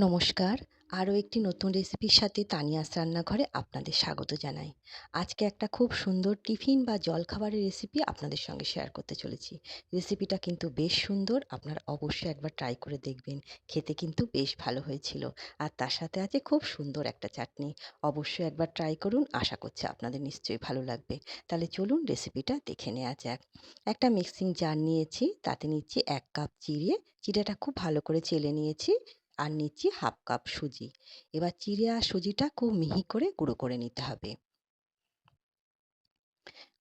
নমস্কার। আরও একটি নতুন রেসিপির সাথে তানিয়াস রান্নাঘরে আপনাদের স্বাগত জানাই। আজকে একটা খুব সুন্দর টিফিন বা জলখাবারের রেসিপি আপনাদের সঙ্গে শেয়ার করতে চলেছি। রেসিপিটা কিন্তু বেশ সুন্দর, আপনারা অবশ্যই একবার ট্রাই করে দেখবেন। খেতে কিন্তু বেশ ভালো হয়েছিল। আর তার সাথে আছে খুব সুন্দর একটা চাটনি। অবশ্যই একবার ট্রাই করুন, আশা করছি আপনাদের নিশ্চয়ই ভালো লাগবে। তাহলে চলুন রেসিপিটা দেখে নেওয়া যাক। একটা মিক্সিং জার নিয়েছি, তাতে নিচ্ছি এক কাপ চিড়ে। চিড়েটা খুব ভালো করে চেলে নিয়েছি। আর নিচ্ছি হাফ কাপ সুজি। এবার চিড়ে আর সুজিটা খুব মিহি করে গুঁড়ো করে নিতে হবে।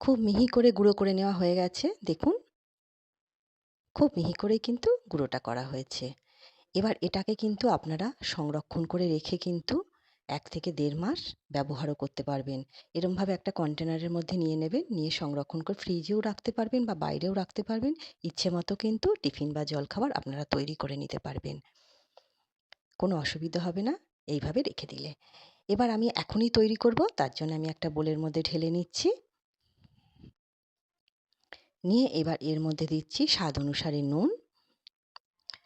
খুব মিহি করে গুঁড়ো করে নেওয়া হয়ে গেছে, দেখুন। খুব মিহি করে কিন্তু গুঁড়োটা করা হয়েছে। এবার এটাকে কিন্তু আপনারা সংরক্ষণ করে রেখে কিন্তু এক থেকে দেড় মাস ব্যবহারও করতে পারবেন। এরমভাবে একটা কন্টেনারের মধ্যে নিয়ে নেবেন, নিয়ে সংরক্ষণ করে ফ্রিজেও রাখতে পারবেন বা বাইরেও রাখতে পারবেন। ইচ্ছে মতো কিন্তু টিফিন বা জলখাবার আপনারা তৈরি করে নিতে পারবেন। কোনো অসুবিধা হবে না, এইভাবে রেখে দিলে। এবার আমি এখনই তৈরি করব, তার জন্য আমি একটা বোলের মধ্যে ঢেলে নিচ্ছি। নিয়ে এবার এর মধ্যে দিচ্ছি স্বাদ অনুসারে নুন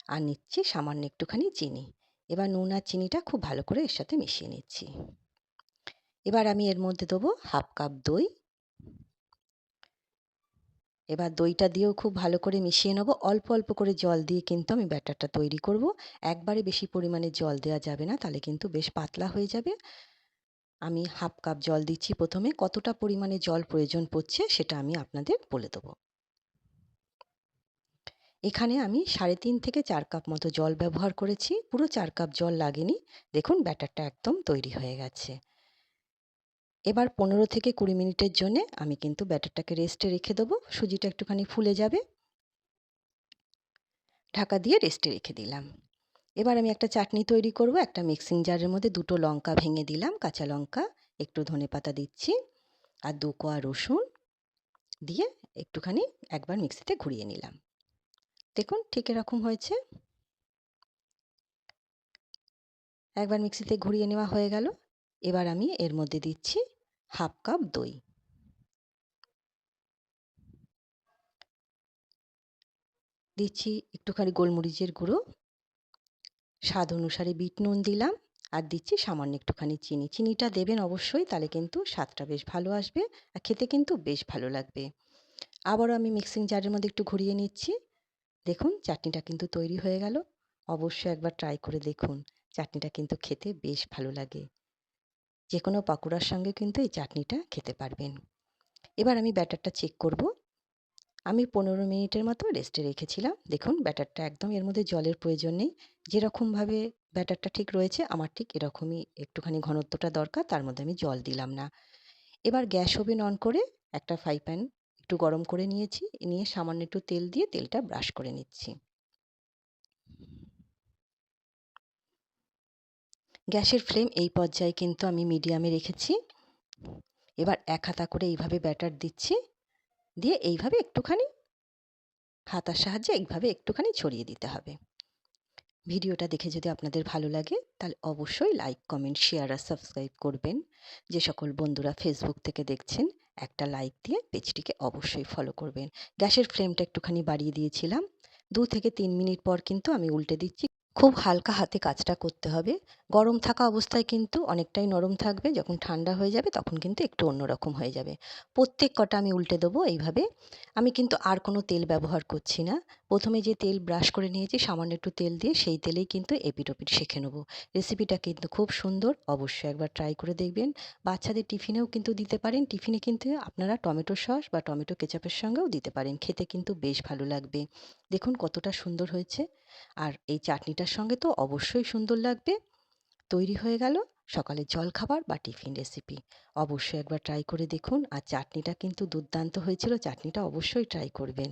আর নিচ্ছি সামান্য একটুখানি চিনি। এবার নুন আর চিনিটা খুব ভালো করে এর সাথে মিশিয়ে নিচ্ছি। এবার আমি এর মধ্যে দেবো হাফ কাপ দই। এবার দইটা দিয়েও খুব ভালো করে মিশিয়ে নেব। অল্প অল্প করে জল দিয়ে কিন্তু আমি ব্যাটারটা তৈরি করব। একবারে বেশি পরিমাণে জল দেওয়া যাবে না, তাহলে কিন্তু বেশ পাতলা হয়ে যাবে। আমি হাফ কাপ জল দিচ্ছি প্রথমে। কতটা পরিমাণে জল প্রয়োজন পড়ছে সেটা আমি আপনাদের বলে দেবো। এখানে আমি সাড়ে তিন থেকে চার কাপ মতো জল ব্যবহার করেছি। পুরো চার কাপ জল লাগেনি। দেখুন ব্যাটারটা একদম তৈরি হয়ে গেছে। এবার পনেরো থেকে কুড়ি মিনিটের জন্যে আমি কিন্তু ব্যাটারটাকে রেস্টে রেখে দেবো। সুজিটা একটুখানি ফুলে যাবে। ঢাকা দিয়ে রেস্টে রেখে দিলাম। এবার আমি একটা চাটনি তৈরি করব। একটা মিক্সিং জারের মধ্যে দুটো লঙ্কা ভেঙে দিলাম। কাঁচা লঙ্কা, একটু ধনে পাতা দিচ্ছি আর দু কোয়া রসুন দিয়ে একটুখানি একবার মিক্সিতে ঘুরিয়ে নিলাম। দেখুন ঠিক এরকম হয়েছে। একবার মিক্সিতে ঘুরিয়ে নেওয়া হয়ে গেল। এবার আমি এর মধ্যে দিচ্ছি হাফ কাপ দই। দিচ্ছি একটুখানি গোলমরিচের গুঁড়ো। স্বাদ অনুসারে বিট নুন দিলাম আর দিচ্ছি সামান্য একটুখানি চিনি। চিনিটা দেবেন অবশ্যই, তাহলে কিন্তু স্বাদটা বেশ ভালো আসবে আর খেতে কিন্তু বেশ ভালো লাগবে। আবারও আমি মিক্সিং জারের মধ্যে একটু ঘুরিয়ে নিচ্ছি। দেখুন, চাটনিটা কিন্তু তৈরি হয়ে গেল। অবশ্যই একবার ট্রাই করে দেখুন, চাটনিটা কিন্তু খেতে বেশ ভালো লাগে। যে কোনো পাকোড়ার সঙ্গে কিন্তু এই চাটনিটা খেতে পারবেন। এবার আমি ব্যাটারটা চেক করব। আমি পনেরো মিনিটের মতো রেস্টে রেখেছিলাম। দেখুন, ব্যাটারটা একদম এর মধ্যে জলের প্রয়োজন নেই। যেরকমভাবে ব্যাটারটা ঠিক রয়েছে, আমার ঠিক এরকমই একটুখানি ঘনত্বটা দরকার, তার মধ্যে আমি জল দিলাম না। এবার গ্যাস ওভেন অন করে একটা ফ্রাই প্যান একটু গরম করে নিয়েছি, নিয়ে সামান্য একটু তেল দিয়ে তেলটা ব্রাশ করে নিচ্ছি। গ্যাসের ফ্লেম এই পর্যায়ে কিন্তু আমি মিডিয়ামে রেখেছি। এবার এক হাতা করে এইভাবে ব্যাটার দিচ্ছি। দিয়ে এইভাবে একটুখানি হাতার সাহায্যে এইভাবে একটুখানি ছড়িয়ে দিতে হবে। ভিডিওটা দেখে যদি আপনাদের ভালো লাগে, তাহলে অবশ্যই লাইক, কমেন্ট, শেয়ার আর সাবস্ক্রাইব করবেন। যে সকল বন্ধুরা ফেসবুক থেকে দেখছেন, একটা লাইক দিয়ে পেজটিকে অবশ্যই ফলো করবেন। গ্যাসের ফ্লেমটা একটুখানি বাড়িয়ে দিয়েছিলাম। দু থেকে তিন মিনিট পর কিন্তু আমি উল্টে দিচ্ছি। খুব হালকা হাতে কাজটা করতে হবে। গরম থাকা অবস্থায় কিন্তু অনেকটাই নরম থাকবে, যখন ঠান্ডা হয়ে যাবে তখন কিন্তু একটু অন্যরকম হয়ে যাবে। প্রত্যেক কটা আমি উল্টে দেবো এইভাবে। আমি কিন্তু আর কোনো তেল ব্যবহার করছি না। প্রথমে যে তেল ব্রাশ করে নিয়েছি, সামান্য একটু তেল দিয়ে সেই তেলেই কিন্তু এপিট ওপিট শেখে নেব। রেসিপিটা কিন্তু খুব সুন্দর, অবশ্যই একবার ট্রাই করে দেখবেন। বাচ্চাদের টিফিনেও কিন্তু দিতে পারেন, টিফিনে কিন্তু আপনারা টমেটো সস বা টমেটো কেচাপের সঙ্গেও দিতে পারেন, খেতে কিন্তু বেশ ভালো লাগবে। দেখুন কতটা সুন্দর হয়েছে। আর এই চাটনিটার সঙ্গে তো অবশ্যই সুন্দর লাগবে। তৈরি হয়ে গেল সকালের জলখাবার বা টিফিন রেসিপি অবশ্যই একবার ট্রাই করে দেখুন। আর চাটনিটা কিন্তু দুর্দান্ত হয়েছিল, চাটনিটা অবশ্যই ট্রাই করবেন।